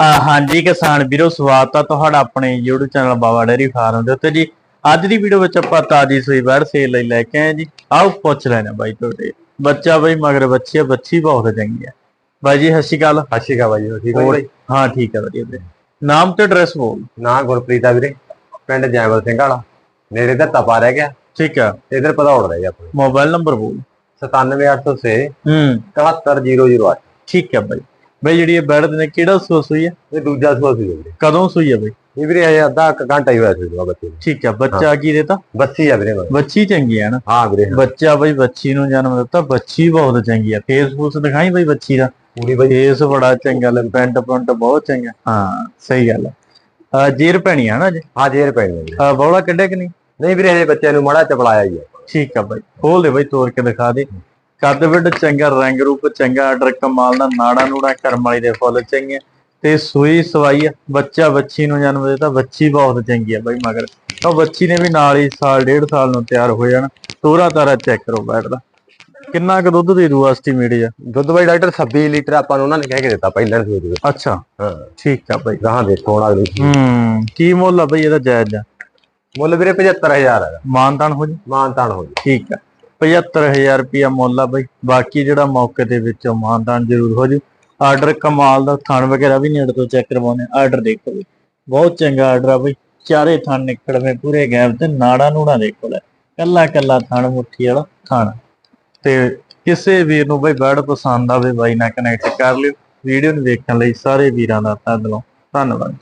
ਹਾਂ ਹਾਂਜੀ ਕਿਸਾਨ ਵੀਰੋ ਸਵਾਗਤ ਆ ਤੁਹਾਡਾ ਆਪਣੇ YouTube channel Baba dairy farm ਦੇ ਉੱਤੇ ਜੀ। ਅੱਜ ਦੀ ਵੀਡੀਓ ਵਿੱਚ ਆਪਾਂ ਤਾਜੀ ਸੂਈ ਬੈੜ ਸੇਲ ਲਈ ਲੈ ਕੇ ਆਏ ਜੀ। ਆਓ ਪੁੱਛ ਲੈਣਾ ਬਾਈ ਤੁਹਾਡੇ। ਬੱਚਾ ਬਾਈ ਮਗਰ ਬੱਚੀ ਆ ਬੱਚੀ ਬਹੁਤ ਚੰਗੀ ਆ। ਬਾਈ ਜੀ ਸਤਿ ਸ਼੍ਰੀ ਅਕਾਲ। ਸਤਿ ਸ਼੍ਰੀ ਅਕਾਲ ਬਾਈ ਠੀਕ ਹੋ ਬਾਈ? ਹਾਂ ਠੀਕ ਆ ਵਧੀਆ ਵੀਰੇ। ਨਾਮ ਤੇ ਐਡਰੈਸ ਬੋਲ। ਨਾਂ ਗੁਰਪ੍ਰੀਤ ਆ ਵੀਰੇ। ਪਿੰਡ ਜੈਮਲ ਸਿੰਘ ਵਾਲਾ। ਨੇੜੇ ਦਾ ਤਪਾ ਰਹਿ ਗਿਆ। ਠੀਕ ਆ। ਇਧਰ ਪਧੌੜ ਰਹਿ ਗਿਆ। ਆਪਣੇ ਮੋਬਾਈਲ ਨੰਬਰ ਬੋਲ 97806 ਹੂੰ। 71008 ਠੀਕ ਆ ਬਾਈ। ਬਾਈ ਜਿਹੜੀ ਇਹ ਬੈੜ ਨੇ ਕਿਹੜਾ ਸੂਆ ਸੂਈ ਆ? ਇਹ ਦੂਜਾ ਸੂਆ ਸੀ ਵੀਰੇ। ਕਦੋਂ ਸੂਈ ਆ ਬਾਈ? ਇਹ ਵੀਰੇ ਹਜੇ ਅੱਧਾ ਕੁ ਘੰਟਾ ਹੀ ਹੋਇਆ ਸੀ ਦੂਆ ਬੱਚੇ ਨੂੰ। ਠੀਕ ਆ ਬੱਚਾ ਕੀ ਦੇਤਾ? ਬੱਸੀ ਆ ਵੀਰੇ। ਬੱਚੀ ਚੰਗੀ ਆ ਨਾ? ਹਾਂ ਵੀਰੇ। ਹਾਂ। ਬੱਚਾ ਬਈ ਬੱਚੀ ਨੂੰ ਜਨਮ ਦਿੱਤਾ ਬੱਚੀ ਬਹੁਤ ਚੰਗੀ ਆ। ਫੇਸਬੁੱਕ ਦਿਖਾਈ ਬਈ ਬੱਚੀ ਦਾ? ਪੂਰੀ ਬਾਈ। ਫੇਸ ਬੜਾ ਚੰਗਾ ਲੈ ਪੈਂਟ ਪੁੰਟ ਬਹੁਤ ਚੰਗਾ। ਹਾਂ ਸਹੀ ਗੱਲ ਆ। ਜੀਰ ਪੈਣੀ ਆ ਨਾ ਜੀ ਹਾਂ ਜੇਰ ਪੈਣੀ ਆ ਵੀਰੇ। ਬੌਲਾ ਕੱਢਿਆ ਕਿ ਨਹੀਂ? ਨਹੀਂ ਵੀਰੇ ਹਜੇ ਬੱਚਿਆਂ ਨੂੰ ਮਾੜਾ ਚਪਲਾਇਆ ਹੀ ਆ। ਠੀਕ ਆ ਬਾਈ। ਖੋਲ ਦੇ ਬਈ ਤੋੜ ਕੇ ਦਿਖਾ ਦੇ। ਕੱਦ ਵਿੱਡ ਚੰਗਾ ਰੰਗ ਰੂਪ ਚੰਗਾ ਆਰਡਰ ਕਮਾਲ ਦਾ ਨਾੜਾ ਨੂੜਾ ਕਰਮ ਵਾਲੀ ਦੇ ਫੁੱਲ ਚੰਗੇ ਤੇ ਸੂਈ ਸਵਾਈ ਆ ਬੱਚਾ ਬੱਚੀ ਨੂੰ ਜਨਮ ਦਿੱਤਾ ਬੱਚੀ ਬਹੁਤ ਚੰਗੀ ਆ ਬਾਈ ਮਗਰ। ਉਹ ਬੱਚੀ ਨੇ ਵੀ ਨਾਲ ਹੀ ਸਾਲ ਡੇਢ ਸਾਲ ਨੂੰ ਤਿਆਰ ਹੋ ਜਾਣਾ ਤੋਰਾ ਤਾਰਾ ਚੈੱਕ ਕਰੋ ਬੈਠਦਾ। ਕਿੰਨਾ ਕੁ ਦੁੱਧ ਦੇ ਦੂ ਐਸਟੀਮੇਟ ਆ ਦੁੱਧ ਬਾਈ ਡਾਕਟਰ 26 ਲੀਟਰ ਆਪਾਂ ਨੂੰ ਉਹਨਾਂ ਨੇ ਕਹਿ ਕੇ ਦਿੱਤਾ ਪਹਿਲਾਂ ਸੂਏ ਦੇ ਅੱਛਾ। ਹਾਂ। ਠੀਕ ਆ ਬਾਈ। ਗਾਹਾਂ ਦੇਖੋ ਹੁਣ ਅਗਲੀ ਹੂੰ ਕੀ ਮੁੱਲ ਆ ਬਈ ਇਹਦਾ ਜਾਇਜ਼ ਆ ਮੁੱਲ ਵੀਰੇ 75000 ਹੈਗਾ ਮਾਨਤਾਨ ਹੋ ਜੀ ਮਾਨ ਤਾਨ ਹੋ ਜੀ ਠੀਕ ਆ। 75000 ਰੁਪਿਆ ਮੁੱਲ ਆ ਬਈ। ਬਾਕੀ ਜਿਹੜਾ ਮੌਕੇ ਦੇ ਵਿੱਚੋਂ ਮਾਨਦਾਨ ਜ਼ਰੂਰ ਹੋ ਜੂ। ਆਰਡਰ ਕਮਾਲ ਦਾ ਥਣ ਵਗੈਰਾ ਵੀ ਨੇੜੇ ਤੋਂ ਚੈੱਕ ਕਰਵਾਉਣੇ ਆਰਡਰ ਦੇਖੋ ਬਈ। ਬਹੁਤ ਚੰਗਾ ਆਰਡਰ ਆ ਬਈ। ਚਾਰੇ ਥਣ ਨਿਕਲਵੇਂ ਪੂਰੇ ਗੈਪ ਤੇ, ਨਾੜਾ ਨੂੜਾ ਦੇਖੋ ਲੈ। ਕੱਲਾ ਕੱਲਾ ਥਣ, ਮੁੱਠੀ ਵਾਲਾ ਥਣ। ਤੇ ਕਿਸੇ ਵੀਰ ਨੂੰ ਬਈ ਬੈਡ ਪਸੰਦ ਆਵੇ, ਬਾਈ ਨਾਲ ਕਨੈਕਟ ਕਰ ਲਿਓ। ਵੀਡੀਓ ਨੂੰ ਦੇਖਣ ਲਈ ਸਾਰੇ ਵੀਰਾਂ ਦਾ ਧੰਨਵਾਦ। ਧੰਨਵਾਦ।